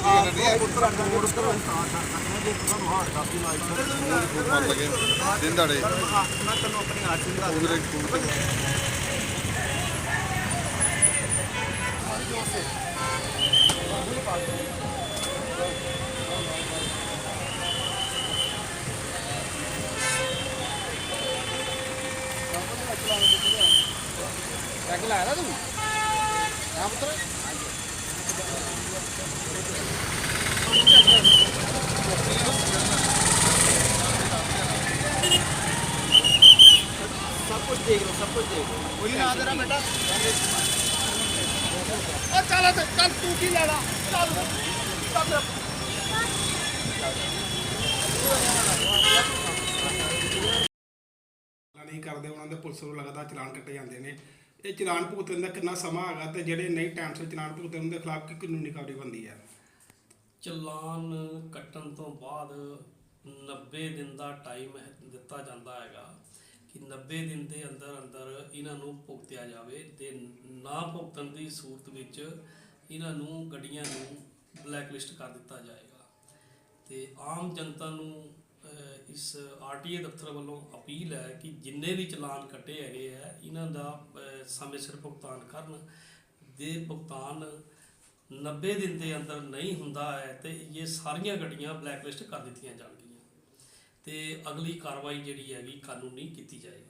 Road ਉੱਤਰ ਅਸੀਂ ਤਾਂ ਛੱਡ ਸਕਦੇ ਹਾਂ ਜੇ ਤੁਹਾਨੂੰ ਹਾਰਡ ਕਾਪੀ ਲਾਈਸੈਂਸ ਮਰ ਲਗੇ ਦਿਨ ਦਾੜੇ ਮੈਂ ਤੈਨੂੰ ਆਪਣੀ ਆਰਟੀ ਦਾ ਉਹਦੇ ਕੋਲ ਪੈਗ ਲਾਇਆ ਨਾ ਤੂੰ ਹਾਂ ਪੁੱਤਰ ਸਭ ਕੁਝ ਦੇਖ ਲਓ ਸਭ ਕੁਝ ਦੇਖ ਲਓ ਕੋਈ ਨਾ ਤੇਰਾ ਬੇਟਾ ਉਹ ਚੱਲ ਤੇ ਚੱਲ ਤੂੰ ਕੀ ਲੈਣਾ ਚੱਲ ਨਹੀਂ ਕਰਦੇ, ਉਹਨਾਂ ਦੇ ਪੁਲਿਸ ਨੂੰ ਲਗਾਤਾਰ ਚਲਾਨ ਕੱਟੇ ਜਾਂਦੇ ਨੇ। ਇਹ ਚਲਾਨ ਭੁਗਤਣ ਦਾ ਕਿੰਨਾ ਸਮਾਂ ਹੈਗਾ ਤੇ ਜਿਹੜੇ ਨਹੀਂ ਟਾਈਮ ਸਿਰ ਚਲਾਨ ਭੁਗਤਣ ਉਹਨਾਂ ਦੇ ਖਿਲਾਫ ਕੀ ਕਾਨੂੰਨੀ ਕਾਰਵਾਈ ਬਣਦੀ ਹੈ? ਚਲਾਨ ਕੱਟਣ ਤੋਂ ਬਾਅਦ 90 ਦਿਨ ਦਾ ਟਾਈਮ ਦਿੱਤਾ ਜਾਂਦਾ ਹੈਗਾ ਕਿ 90 ਦਿਨ ਦੇ ਅੰਦਰ ਅੰਦਰ ਇਹਨਾਂ ਨੂੰ ਭੁਗਤਿਆ ਜਾਵੇ ਤੇ ਨਾ ਭੁਗਤਣ ਦੀ ਸੂਰਤ ਵਿੱਚ ਇਹਨਾਂ ਨੂੰ ਗੱਡੀਆਂ ਨੂੰ ਬਲੈਕ ਲਿਸਟ ਕਰ ਦਿੱਤਾ ਜਾਏਗਾ। ਤੇ ਆਮ ਜਨਤਾ ਨੂੰ ਅਹ, ਇਸ ਆਰਟੀਏ ਦਫ਼ਤਰ ਵੱਲੋਂ ਅਪੀਲ ਹੈ ਕਿ ਜਿੰਨੇ ਵੀ ਚਲਾਨ ਕੱਟੇ ਹੈਗੇ ਆ ਇਹਨਾਂ ਦਾ ਸਮੇਂ ਸਿਰ ਭੁਗਤਾਨ ਕਰਨ ਦੇ ਭੁਗਤਾਨ 90 ਦਿਨ ਦੇ ਅੰਦਰ ਨਹੀਂ ਹੁੰਦਾ ਹੈ ਤੇ ਇਹ ਸਾਰੀਆਂ ਗੱਡੀਆਂ ਬਲੈਕਲਿਸਟ ਕਰ ਦਿੱਤੀਆਂ ਜਾਣਗੀਆਂ। ਤੇ ਅਗਲੀ ਕਾਰਵਾਈ ਜਿਹੜੀ ਹੈਗੀ ਕਾਨੂੰਨੀ ਕੀਤੀ ਜਾਏਗੀ।